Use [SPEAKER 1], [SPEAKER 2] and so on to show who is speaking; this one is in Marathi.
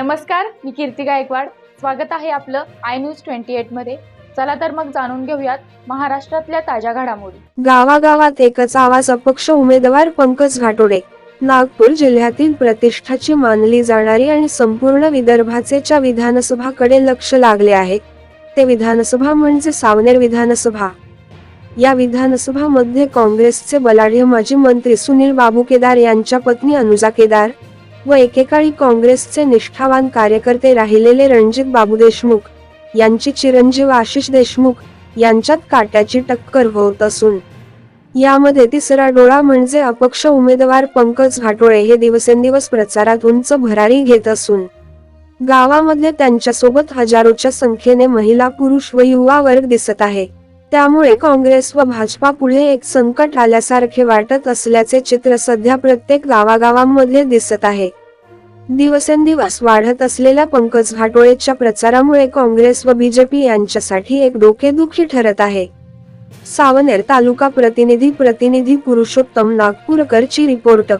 [SPEAKER 1] नमस्कार मी कीर्ती गायकवाड. स्वागत आहे आपलं आय न्यूज ट्वेंटी एटमध्ये. चला तर मग जाणून घेऊयात महाराष्ट्रातल्या ताज्या घडामोडी.
[SPEAKER 2] गावागावात एकच आवाज अपक्ष उमेदवार पंकज घाटोडे. नागपूर जिल्ह्यातील प्रतिष्ठाची मानली जाणारी आणि संपूर्ण विदर्भाचेच्या विधानसभाकडे लक्ष लागले आहे. ते विधानसभा म्हणजे सावनेर विधानसभा. या विधानसभामध्ये काँग्रेसचे बलाढ्य माजी मंत्री सुनील बाबू केदार यांच्या पत्नी अनुजा केदार व एकेकाळी काँग्रेसचे निष्ठावान कार्यकर्ते राहिलेले रणजित बाबू देशमुख यांची चिरंजीव आशिष देशमुख यांच्यात काट्याची टक्कर होत असून यामध्ये तिसरा डोळा म्हणजे अपक्ष उमेदवार पंकज घाटोळे हे दिवसेंदिवस प्रचारात उंच भरारी घेत असून गावामध्ये त्यांच्यासोबत हजारोच्या संख्येने महिला पुरुष व युवा वर्ग दिसत आहे. त्यामुळे काँग्रेस व भाजपा पुढे एक संकट आल्यासारखे वाटत असल्याचे चित्र सध्या प्रत्येक गावागावांमध्ये दिसत आहे. दिवसेंदिवस वाढत असलेल्या पंकज घाटोळेच्या प्रचारामुळे काँग्रेस व बीजेपी यांच्यासाठी एक डोकेदुखी ठरत आहे. सावनेर तालुका प्रतिनिधी प्रतिनिधी पुरुषोत्तम नागपूरकरची रिपोर्ट.